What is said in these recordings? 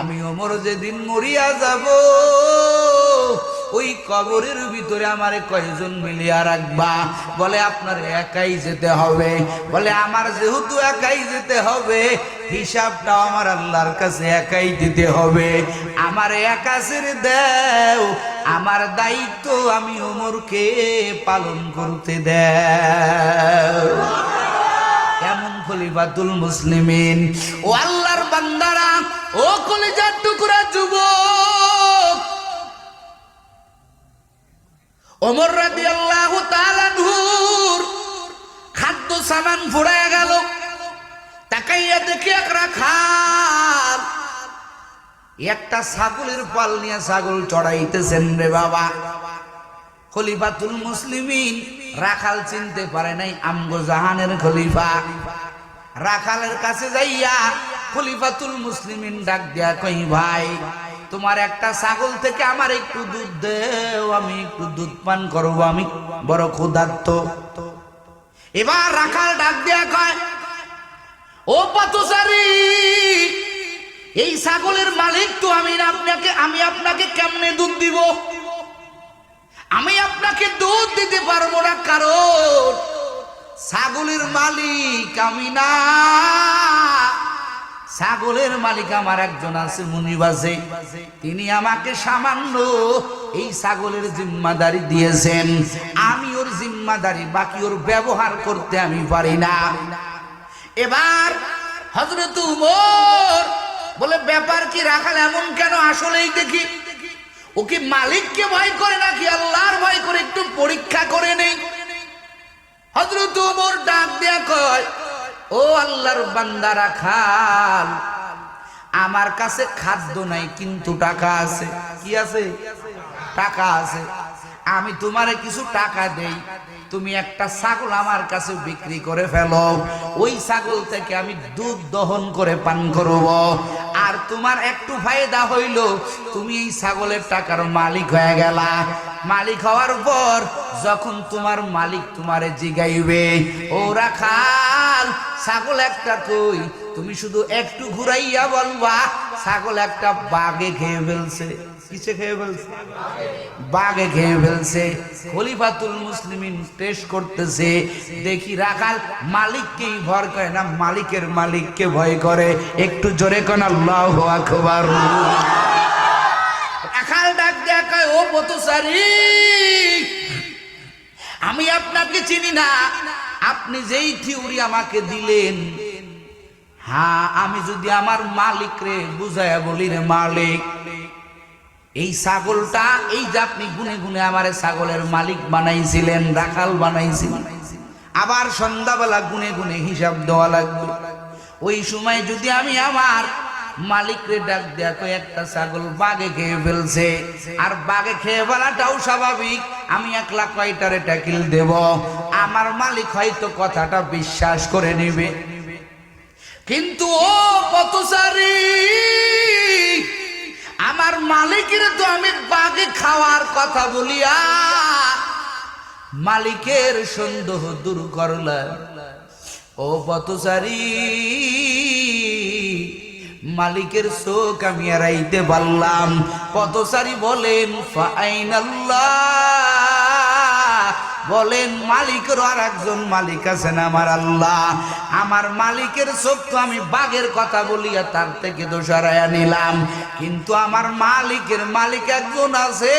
আমি অমর যেদিন মরিয়া যাব, ওই কবরের ভিতরে আমার কয়জন মিলিয়া রাখবা? বলে, আপনার একাই যেতে হবে। বলে, আমার যেহেতু একাই যেতে হবে, হিসাবটা আমার আল্লাহর কাছে একাই দিতে হবে। আমার একা ছেড়ে দেও, আমার দায়িত্ব আমি ওমরকে পালন করতে দেও। কেমন খলিফাতুল মুসলিমিন। ও আল্লাহর বান্দারা ও কলিজার টুকরা যুবক। ওমর রাদিয়াল্লাহু তাআলা নূর। খাদ্য সামান ফুরায় গেল। তাকাইয়া দেখি এক রাখাল একটা ছাগলের পাল নিয়ে ছাগল চড়াইতেছেন রে বাবা। খলিফাতুল মুসলিমিন রাখাল চিনতে পারে নাই আমগো জাহানের খলিফা। রাখালের কাছে যাইয়া খলিফাতুল মুসলিমিন ডাক দেয়া কই, ভাই, তোমার একটা ছাগল থেকে আমার একটু দুধ দেও, আমি একটু দুধ পান করব, আমি বড় ক্ষুধার্ত। এবার রাখাল ডাক দেয়া কয়, ও পাতসারি এই ছাগলের মালিক তো আমি আপনাকে আমি আপনাকে কেমনে দুধ দিব? আমি আপনাকে দুধ দিতে পারব না, কারণ ছাগলের মালিক আমি না। ছাগলের মালিক আমার একজন আছে মুনিবাসে তিনি আমাকে সামান্য এই ছাগলের জিম্মাদারি দিয়েছেন। আমি ওর জিম্মাদারি, বাকি ওর ব্যবহার করতে আমি পারি না। এবার হজরত উমর বলে, ব্যাপার কি রাখাল, এমন কেন? আসলেই দেখি ও কি মালিককে ভয় করে নাকি আল্লাহর ভয় করে একটু পরীক্ষা করে নেই? হজরত উমর ডাক দেয়া কয় ও আল্লাহর বান্দারা, খাল। আমার কাছে খাদ্য নাই, কিন্তু টাকা আছে। কি আছে? টাকা আছে। আমি তোমারে কিছু টাকা দেই। তুমি একটা ছাগল আমার কাছে বিক্রি করে ফেলো। ওই ছাগল থেকে আমি দুধ দহন করে পান করব। আর তোমার একটু ফায়দা হইল, তুমি এই ছাগলের টাকার মালিক হয়ে গেলা। মালিক হওয়ার পর যখন তোমার মালিক তোমারে জিগাইবে ও রাখাল ছাগল একটা কই? তুমি শুধু একটু ঘুরাইয়া বলবা, ছাগল একটা বাগে খেয়ে ফেলছে। কিসে খেয়ে ফেলছে? বাগে খেয়ে ফেলছে। খলিফাতুল মুসলিমিন টেস্ট করতেছে। দেখি রাখাল মালিককেই ভর করে না? মালিকের মালিককে ভয় করে। একটু জোরে কোন আল্লাহ আকবার। রাখাল ডাক দেয়া কয়, ও পথসারি আমি আপনাকে চিনি না। আপনি যেই থিওরি আমাকে দিলেন হ্যাঁ আমি যদি আমার মালিক রে বুঝাইয়া বলি রে মালিক এই ছাগলটা, এই যে আপনি গুনে গুনে আমার ছাগলের মালিক বানাইছিলেন, রাখাল বানাইছিলেন আবার সন্ধ্যাবেলা গুনে গুনে হিসাব দেওয়া লাগবে। ওই সময় যদি আমি আমার মালিকরে ডাক তো একটা ছাগল বাগে খেয়ে ফেলছে। আর বাগে খেয়ে ফেলাটাও স্বাভাবিক, আমি একলা কয়টারে ট্যাকিল দেব? আমার মালিক হয়তো কথাটা বিশ্বাস করে নেবে। কিন্তু ও পথসারি আমার মালিকের তো আমি বাঘে খাওয়ার কথা বলিয়া মালিকের সন্দেহ দূর করলা ও পথচারী, মালিকের শোক আমি এড়াইতে পারলাম। পথচারী বলেন, ফাইনাল্লাহ। বলেন মালিকের আর একজন মালিক আছেন আমার আল্লাহ। আমার মালিকের চোখ তো আমি বাঘের কথা বলিয়া তার থেকে দোষারায়া নিলাম। কিন্তু আমার মালিকের মালিক একজন আছে।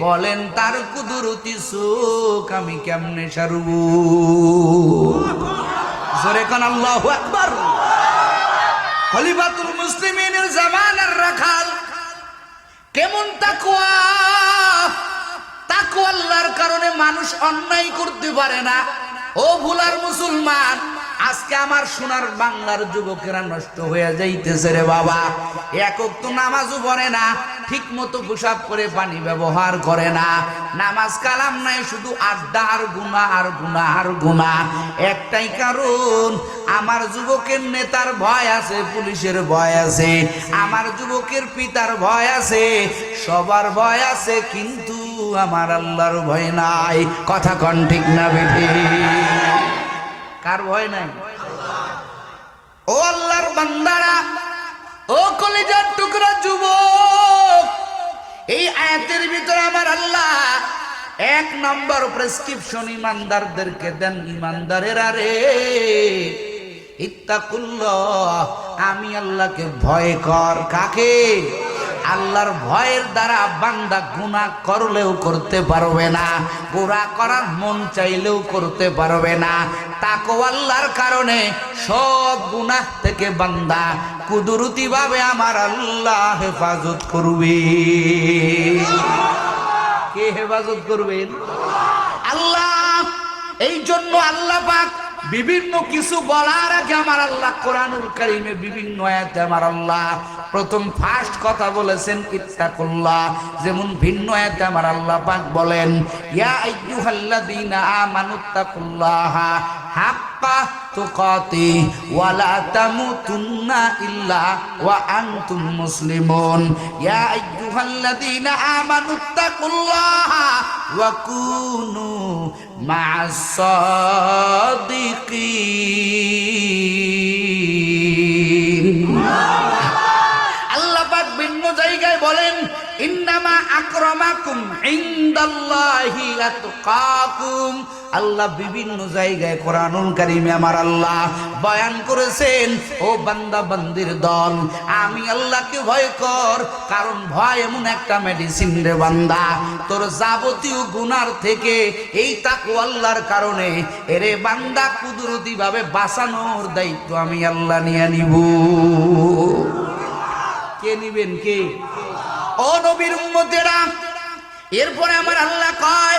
বলেন, তার কুদরতি চোখ আমি কেমনে সারব? জোরে কোন আল্লাহ আকবার। খলিফাতুল মুসলিমিনের জামানার রাখাল। কেমন তাকুয়া আল্লাহর কারণে মানুষ অন্যায় করতে পারে না। ও ভুলার মুসলমান, আজকে আমার সোনার বাংলার যুবকেরা নষ্ট হয়ে যাইতেছে রে বাবা। একক তো নামাজও পড়ে না ঠিক মতো পোশাক করে পানি ব্যবহার করে না। নামাজ কালাম নাই, শুধু আড্ডা আর গুণা আর গুণা আর গুণা একটাই কারণ, আমার যুবকের নেতার ভয় আছে, পুলিশের ভয় আছে। আমার যুবকের পিতার ভয় আছে, সবার ভয় আছে, কিন্তু আমার আল্লাহর ভয় নাই। কথা কন ঠিক না বেঠি? কার ভয় নাই? ও আল্লাহর বান্দারা, ও যুবকরা যুবক, এই আয়াতের ভিতরে আমার আল্লাহ এক নম্বর প্রেসক্রিপশন ইমানদারদেরকে দেন, ইমানদারের আরে ইত্তাকুল্লাহ, আমি আল্লাহকে ভয় কর, কাকে? আল্লাহর ভয়ের দ্বারা বান্দা গুনাহ করলেও করতে পারবে না গোড়া করার মন চাইলেও করতে পারবে না। তাকো আল্লাহর কারণে সব গুনাহ থেকে বান্দা কুদরতি ভাবে আমার আল্লাহ হেফাজত করবে। কে হেফাজত করবেন? আল্লাহ এই জন্য আল্লাহ পাক বিভিন্ন কিছু বলার আগে আমার আল্লাহ কোরআনুল কারিমে বিভিন্ন আয়াতে আমার আল্লাহ প্রথম ফার্স্ট কথা বলেছেন, ইত্তাকুল্লাহ। যেমন ভিন্ন আয়াতে আমার আল্লাহ পাক বলেন, ইয়া আইয়ুহাল্লাযীনা আমানুত্তাকুল্লাহ হাক্কা তুকাতি ওয়ালা তামুতুন্না ইল্লা ওয়া আনতুম মুসলিমুন। ইয়া আইয়ুহাল্লাযীনা আমানুত্তাকুল্লাহ ওয়া কুনু মা'আস সাদিকিন আল্লাহ পাক ভিন্ন জায়গায় বলেন, ইন্নামা আকরামাকুম ইনদাল্লাহি আল্লাহ বিভিন্ন জায়গায় কোরআনুল কারিমে আমার আল্লাহ বয়ান করেছেন, ও বান্দা, বান্দির দল, আমি আল্লাহকে ভয় কর, কারণ ভয় এমন একটা মেডিসিন রে বান্দা। তোর যাবতীয় গুনার থেকে এই তাকু আল্লাহর কারণে এরে বান্দা কুদরতি ভাবে বাঁচানোর দায়িত্ব আমি আল্লাহ নিয়ে নিব। কে নিবেন, কে? ও নবীর উম্মতেরা, এরপরে আমার আল্লাহ কয়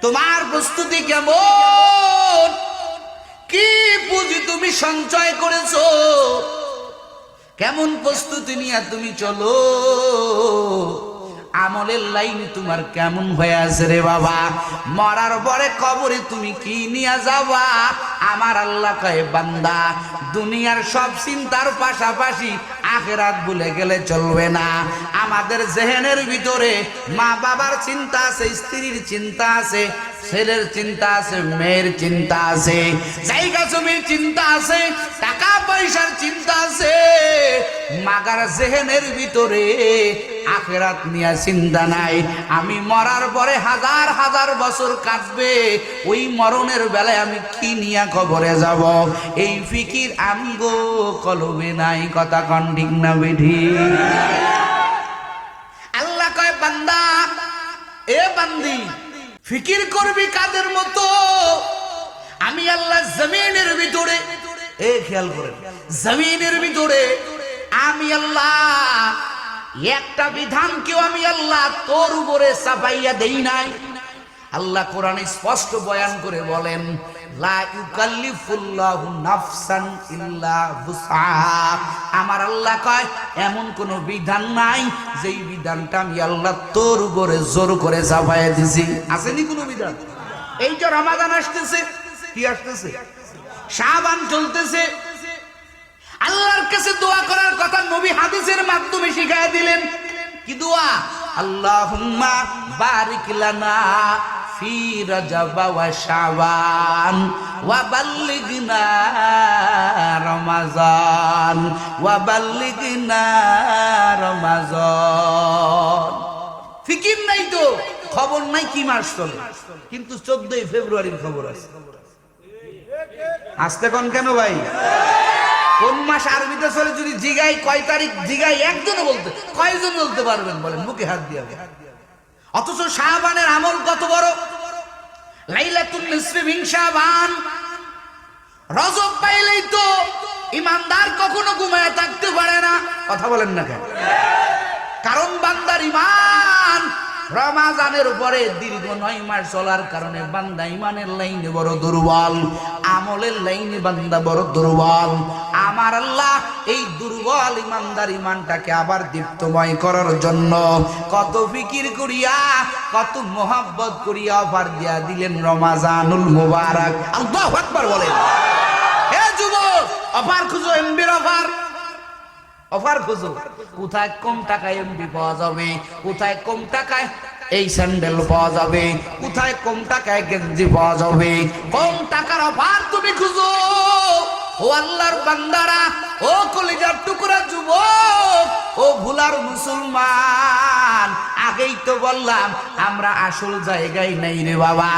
তোমার প্রস্তুতি কেমন? কি পুঁজি তুমি সঞ্চয় করেছ? কেমন প্রস্তুতি নিয়ে তুমি চলো? আমলের লাইন তোমার কেমন হয়ে আছে রে বাবা? মরার পরে কবরে তুমি কি নিয়ে যাবা? আমার আল্লাহ কয়ে, বান্দা, দুনিয়ার সব চিন্তার পাশাপাশি আখেরাত ভুলে গেলে চলবে না। আমাদের জেহেনের ভিতরে মা বাবার চিন্তা আছে, স্ত্রীর চিন্তা আছে, ছেলের চিন্তা আছে, মেয়ের চিন্তা আছে, জায়গা জমির চিন্তা আছে, টাকা পয়সার চিন্তা আছে। মাগার জেহেনের ভিতরে আখেরাত নিয়ে চিন্তা নাই। আমি মরার পরে হাজার হাজার বছর কাটবে। ওই মরণের বেলায় আমি কি নিয়ে কবরে যাব? এই ফিকির আমগো কলবে নাই, কথা কন ঠিক আল্লাহ কয়, বান্দা, এ বান্দি, ফিকির করবি কাদের মতো? আমি আল্লাহ জমিনের ভিতরে, এ খেয়াল করেন, জমিনের ভিতরে আমি আল্লাহ, একটা বিধান কেউ আমি আল্লাহ তোর উপরে চাপাইয়া দেই নাই। আল্লাহ কোরআনে স্পষ্ট বয়ান করে বলেন আমার আল্লাহ কয়, এমন কোন বিধান নাই, যেই বিধানটা আমি আল্লাহ তোর উপরে জোর করে চাপাইয়া দিছি। আসেনি কোনো বিধান? এই যে রমাদান আসতেছে, কি আসতেছে? শাবান চলতেছে। আল্লাহর কাছে দোয়া করার কথা নবী হাদিসের মাধ্যমে শিখাই দিলেন। কি দোয়া? আল্লাহুম্মা বারিক লানা শাবান ওয়া বাল্লিগনা রমাজান ওয়া বাল্লিগনা রমাজান ফিকির নাই তো, খবর নাই কি মাস চলে? কিন্তু চোদ্দই ফেব্রুয়ারির খবর আছে। আসতে কোন কেন ভাই? কোন মাস আরবিতে চলে যদি জিগাই, কয় তারিখ জিগাই, একজনও বলতে কয়জন বলতে পারবেন? বলেন, মুখে হাত দিয়ে অথচ শাহবানের আমল কত বড়? লাইলাতুল নিসফি মিন শাবান রজব পাইলেই তো ইমানদার কখনো ঘুমায় থাকতে পারে না। কথা বলেন না কেন? কারণ বান্দার ইমান রমাজানের উপরে দীর্ঘ নয় মাস চলার কারণে বান্দা ইমানের লাইনে বড় দুর্বল, আমলের লাইনে বান্দা বড় দুর্বল। আমার আল্লাহ এই দুর্বল ইমানদার ইমানটাকে আবার দীপ্তময় করার জন্য কত ফিকির করিয়া, কত মোহাব্বত করিয়া অফার দিয়া দিলেন রমাজানুল মুবারক। আল্লাহু আকবার বলেন। হে যুবক, অফার খুঁজো, এমবির অফার। অফার খুঁজো কোথায় কম টাকায় এমবি পাওয়া যাবে? কোথায় কম টাকায় এই স্যান্ডেল পাওয়া যাবে? কোথায় কম টাকায় গেঞ্জি পাওয়া যাবে? কম টাকার অফার তুমি খুঁজো। ও আল্লাহর বান্দারা, ও কলিজার টুকরা যুবক, ও ভুলার মুসলমান। আগেই তো বললাম, আমরা আসল জায়গায় নেই রে বাবা।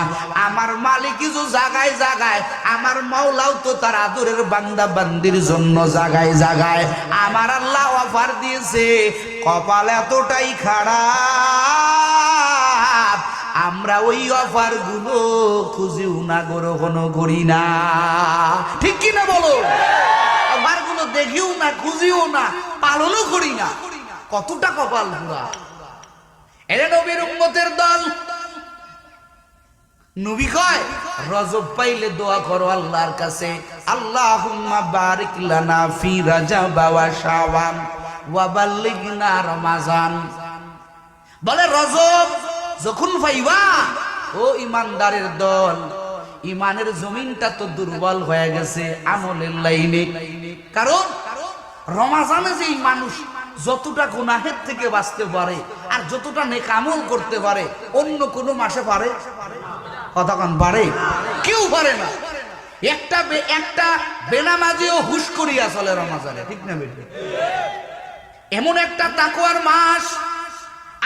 আমার মালিক কিছু জায়গায় জায়গায় আমার মাওলাও তো তার আদরের বান্দা বান্দির জন্য জায়গায় জায়গায় আমার আল্লাহ অফার দিয়েছে, কপাল এতটাই খারাপ, আমরা ওই অফারগুলো খুঁজিও না গ্রহণ করি না। ঠিক কি না বলো? অফারগুলো দেখিও না, খুঁজিও না, পালনও করি না। কতটা কপাল পুরা এরে নবীর উম্মতের দল। নবী কয়, রজব পাইলে দোয়া করো আল্লাহর কাছে। আল্লাহুম্মা বারিক লানা ফি শাবান ওয়া বাল্লিগনা রমাজান। বলে, রজব, যখন পাইবা, ও ইমানদারের দল, ইমানের জমিনটা তো দুর্বল হয়ে গেছে আমলের লাইনে। কারণ, রমাজানে যে মানুষ যতটা গুনাহের থেকে বাঁচতে পারে আর যতটা নেকামল করতে পারে, অন্য কোনো মাসে পারে? কতক্ষণ পারে? কেউ পারে না। একটা একটা বেনামাজিও হুশ করিয়া চলে রমাজানে, ঠিক না বেটি এমন একটা তাকুয়ার মাস,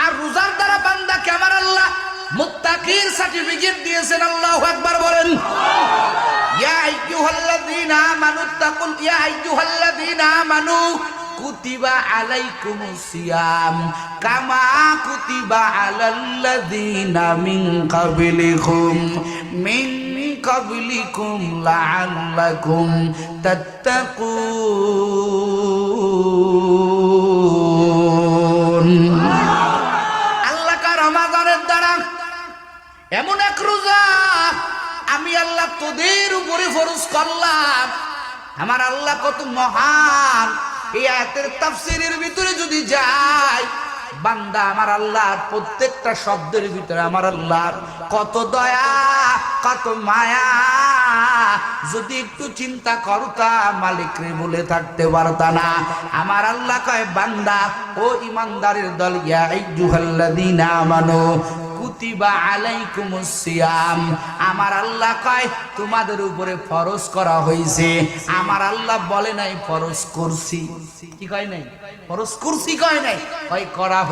আর রোজার দ্বারা বান্দা আমার আল্লাহ? মুত্তাকির সার্টিফিকেট দিয়েছেন, আল্লাহু আকবার বলেন। ইয়া আইয়ুহাল্লাযীনা আমানু, তাকুল, ইয়া আইয়ুহাল্লাযীনা আমানু। কুতিবা আলাইকুমুস সিয়াম কামা কুতিবা আলাল্লাযীনা মিন কাবলিকুম মিন কাবলিকুম লাআল্লাকুম তাত্তাকুন আল্লাহ কা রমাদানের দ্বারা এমন এক রোজা আমি আল্লাহ তোদের উপরে ফরজ করলাম। আমার আল্লাহ কত মহান আয়াতের তাফসিরের ভিতরে যদি যায় বান্দা আমার আল্লাহর, প্রত্যেকটা শব্দের ভিতরে আমার আল্লাহর, কত দয়া, কত মায়া। যদি একটু চিন্তা করতা মালিক রে বলে থাকতে পারতা না। আমার আল্লাহ কয়, বান্দা, ও ইমানদারের দল, ইয়া আইয়ুহাল্লাযীনা আমানু কুতিবা করা হয়েছে করছি। কয় নাই? করছি কয় নাই? করা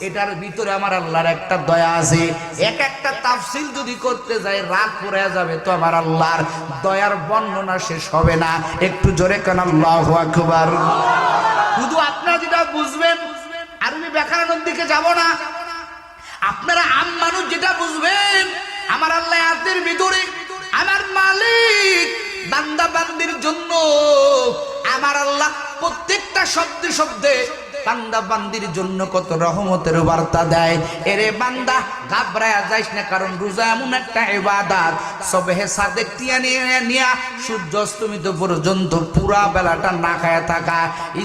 এটার ভিতরে আমার আল্লাহর একটা দয়া আছে। এক একটা তাফসিল যদি করতে যায়, রাগ পড়ে যাবে তো আমার আল্লাহর। দয়ার বর্ণনা শেষ হবে না। একটু জোরে কান? শুধু আপনারা যেটা বুঝবেন আরবি ব্যাকরণের দিকে যাব না। আপনারা আম মানুষ যেটা বুঝবেন, আমার আল্লাহ আজের ভিতরে, আমার মালিক, বান্দা বান্দির জন্য, আমার আল্লাহ প্রত্যেকটা শব্দে শব্দে বান্দা বান্দির জন্য কত রহমতের বার্তা দেয়। এরে বান্দা, ঘাবড়ায়া যাইস না, কারণ রোজা এমন একটা ইবাদত। সবেহে সাদেক টিয়া নিয়ে নিয়া সূর্য অস্তমিত পর্যন্ত পুরা বেলাটা না খায়া থাকা।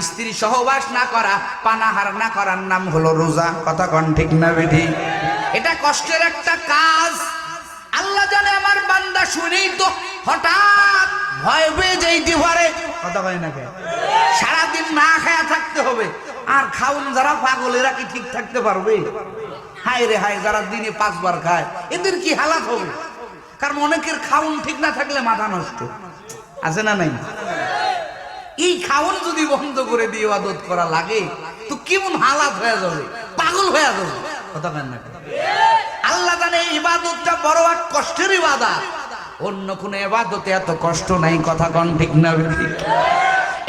স্ত্রী সহবাস না করা, পানাহার না করার নাম হলো রোজা। কথা কন ঠিক না বেঠি? এটা কষ্টের একটা কাজ। আল্লাহ জানে আমার বান্দা শুনেই তো হঠাৎ ভয় পেয়ে যাইতে পারে। কথা কয় না? সারাদিন না খায়া থাকতে হবে। আর খাউন যারা পাগল এরা কি ঠিক থাকতে পারবে? হায় রে হায়, যারা দিনে পাঁচবার খায়, এদের কি হালাত হবে? কারণ অনেকের খাউন ঠিক না থাকলে মাথা নষ্ট। আছে না নাই? এই খাওন যদি বন্ধ করে দিয়ে ইবাদত করা লাগে, তো কেমন হালাত হয়ে যাবে? পাগল হয়ে যাবে। আল্লাহ জানে ইবাদতটা বড় এক কষ্টের ইবাদত। অন্য কোন ইবাদতে এত কষ্ট নাই, কথা কন ঠিক না, ঠিক।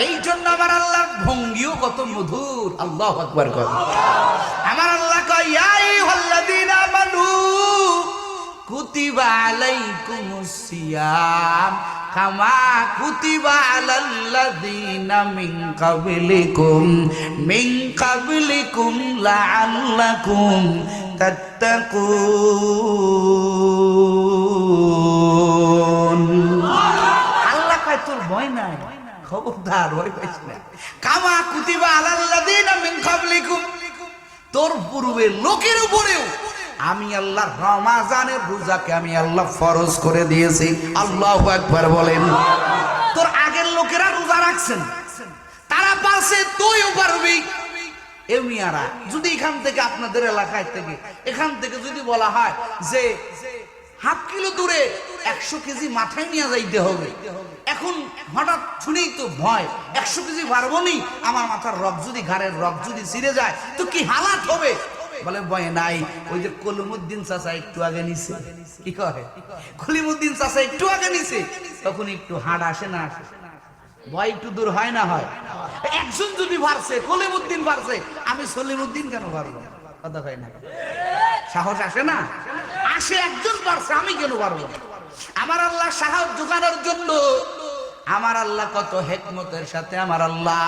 এই জন্য আমার আল্লাহর ভঙ্গিও কত মধুর। আল্লাহ আকবার কর আমার আল্লাহ কয় আমানু, কুতিবা আলাইকুমুস সিয়াম, কামা কুতিবা আলাল্লাযীনা মিন কাবলিকুম মিন কাবলিকুম লাআল্লাকুম তাত্তাকুন। আল্লাহ কয়, তোর ভয় নাই? খবরদার পাইস না। কামা কুতিবা আলাল্লাযিনা মিন তোর পূর্বে লোকের উপরেও আমি আল্লাহ রমাজানের রোজাকে আমি আল্লাহ ফরজ করে দিয়েছি। আল্লাহু আকবার বলেন। তোর আগের লোকেরা রোজা রাখছেন। তারা পারছে, তুইও পারবি। এমিয়ারা যদি এখান থেকে আপনাদের এলাকায় থেকে, এখান থেকে যদি বলা হয় যে হাফ কিলো দূরে একশো কেজি মাথায় নিয়ে যাইতে হবে। এখন হঠাৎ শুনেই তো ভয়। একশো কেজি পারব নি? আমার মাথার রক যদি ঘাড়ের রক যদি ছিঁড়ে যায়, তো কি হালাত হবে? বলে, ভয় নাই। ওই যে কলিমুদ্দিন চাচা একটু আগে নিছে। কি কহে কলিমুদ্দিন চাচা একটু আগে নিছে। তখন একটু হাড় আসে না। আসে ভয় একটু দূর হয় না হয়। একজন যদি পারছে কলিমুদ্দিন পারছে আমি সলিমুদ্দিন কেন পারব? কথা হয় না। সাহস আসে না? আসে, একজন পারছে আমি কেন পারব আমার আল্লাহ সাহস জোগানোর জন্য আমার আল্লাহ কত হেকমতের সাথে আমার আল্লাহ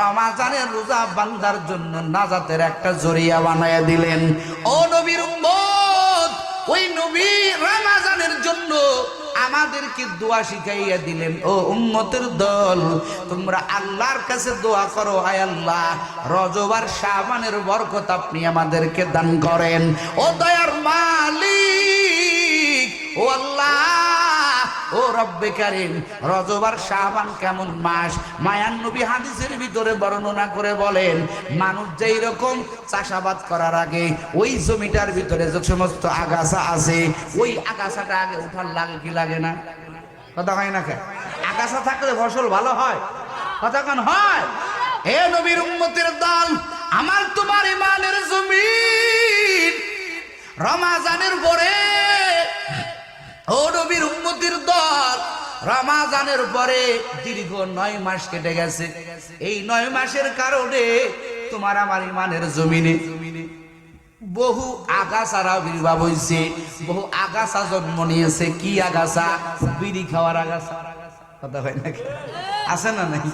রমাজানের রোজা বান্দার জন্য নাজাতের একটা জরিয়া বানায় দিলেন। ও নবীর ওই নবী রমাজানের জন্য আমাদেরকে দোয়া শিখাইয়া দিলেন, ও উম্মতের দল, তোমরা আল্লাহর কাছে দোয়া করো, আয় আল্লাহ রজবার শাবানের বরকত আপনি আমাদেরকে দান করেন। ও দয়ার মালিক, ও আল্লাহ ও রব্বে কারিম রজবার শাবান কেমন মাস? মায়ান নবী হাদিসের ভিতরে বর্ণনা করে বলেন, মানুষ যেই রকম চাষাবাদ করার আগে ওই জমিটার ভিতরে যে সমস্ত আগাছা আছে, ওই আগাছাটা আগে উঠার লাগে কি লাগে না? কথা হয় না কেন? আগাছা থাকলে ফসল ভালো হয়। কথা কেন হয়? হে নবীর উম্মতের দল, আমার তোমার ইমানের জমিন রমাজানের পরে ও নবীর উম্মতির দল, রমাজানের পরে দীর্ঘ নয় মাস কেটে গেছে। এই নয় মাসের কারণে তোমার আমার ইমানের জমিনে বহু আগাছার আবির্ভাব হয়েছে বহু আগাছা জন্ম নিয়েছে। কি আগাছা? বিড়ি খাওয়ার আগাছা। কথা হয় নাকি? আছে না নাকি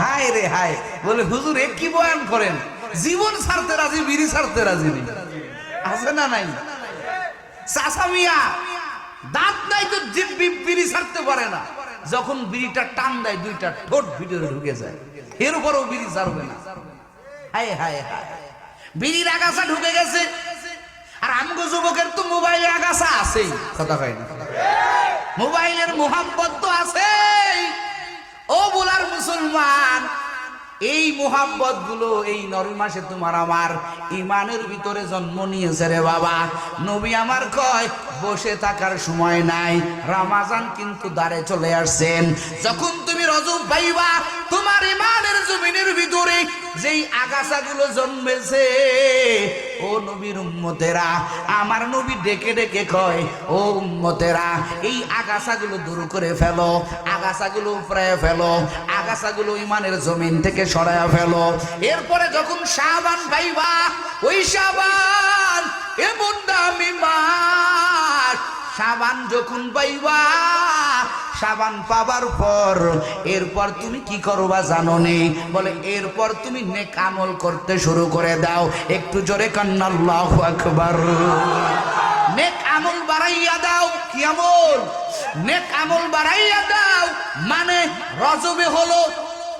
হায় রে হায়, বলে হুজুর এ কি বয়ান করেন? জীবন ছাড়তে রাজি, বিড়ি ছাড়তে রাজি নেই। আছে না নাই? চাষা মিয়া নাই ছাড়তে পারে না। যখন বিড়িটা টান দেয়, দুইটা ঠোঁট ভিতরে ঢুকে যায়। এর উপরও বিড়ি ছাড়বে না। হায় হায় হায়। বিড়ির আগাছা ঢুকে গেছে। আর আমগো যুবকের তো মোবাইলে আগাছা আছেই। কথা কয় না। মোবাইলের মোহাম্মত তো আছেই। ও বোলার মুসলমান এই মোহাব্বতগুলো এই নর মাসে তোমার আমার ইমানের ভিতরে জন্ম নিয়েছে রে বাবা। নবী আমার কয়, বসে থাকার সময় নাই, রামাজান কিন্তু দ্বারে চলে আসছেন। যখন তুমি রজব পাইবা, তোমার ইমানের জমিনের ভিতরে যেই আগাছাগুলো জন্মেছে, ও নবীর উম্মতেরা, আমার নবী ডেকে ডেকে কয়, ও উম্মতেরা, এই আগাছাগুলো দূর করে ফেলো, আগাছাগুলো উপরে ফেলো, আগাছাগুলো ইমানের জমিন থেকে সরায়া ফেলো। এরপরে যখন সাবান পাইবা ওই সাবান এমন দামি মাস সাবান যখন পাইবা সাবান পাবার পর, এরপর তুমি কি করবা জানো নেই বলে, এরপর তুমি নেক আমল করতে শুরু করে দাও। একটু জোরে কান্নাল্লাহ আকবার। নেক আমল বাড়াইয়া দাও, কি আমল? নেক আমল বাড়াইয়া দাও মানে রজবে হলো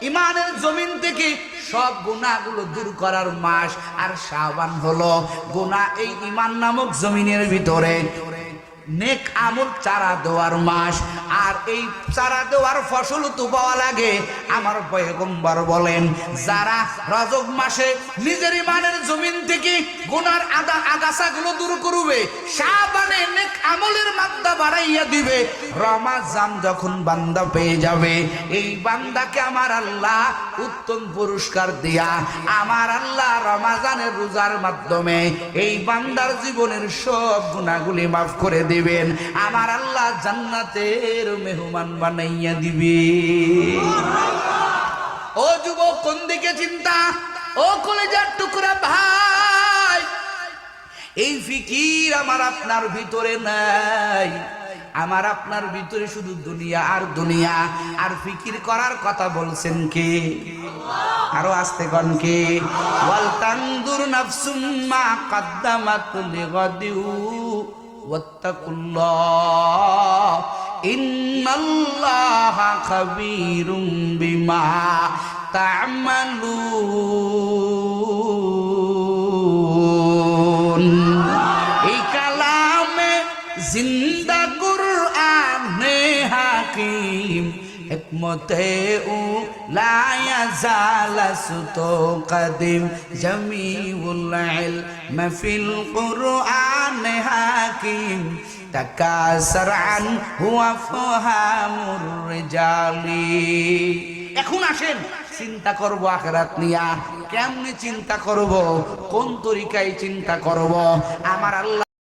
ইমানের জমিন থেকে সব গুণাগুলো দূর করার মাস আর সাবান হলো। গুণা এই ইমান নামক জমিনের ভিতরে। নেক আমল চারা দেওয়ার মাস, আর এই চারা দেওয়ার ফসল তো পাওয়া লাগে। আমার বলেন, যারা রজব মাসে নিজের ইমানের জমিন থেকে গুনার আদা আগাছাগুলো দূর করবে নেক আমলের মাত্রা বাড়াইয়া দিবে। রমাজান যখন বান্দা পেয়ে যাবে, এই বান্দাকে আমার আল্লাহ উত্তম পুরস্কার দিয়া, আমার আল্লাহ রমাজানের রোজার মাধ্যমে এই বান্দার জীবনের সব গুণাগুলি মাফ করে দিবেন। আমার আল্লাহ জান্নাতের মেহমান বানাইয়া দিবে। ও যুবক, কোন দিকে চিন্তা? ও কলেজার টুকরা ভাই, এই ফিকির আমার আপনার ভিতরে নাই। আমার আপনার ভিতরে শুধু দুনিয়া আর দুনিয়া। আর ফিকির করার কথা বলছেন কে? আরও আসতে কন কে? ওয়াল তানদুর নাফসুম মা কদ্দামাত লিগাদিউ। খাবীরুম বিমা তা'মালুন এই কালামে জিন্দা কুরআনে হাকিম হিকমতে ও লায়া জালা সুতো কদিম জমিউল ইলম তাকাসার تكاثر عنه الرجال এখন আসেন, চিন্তা করব আখরাত নিয়া। কেমনে চিন্তা করব? কোন তরিকায় চিন্তা করব? আমার আল্লাহ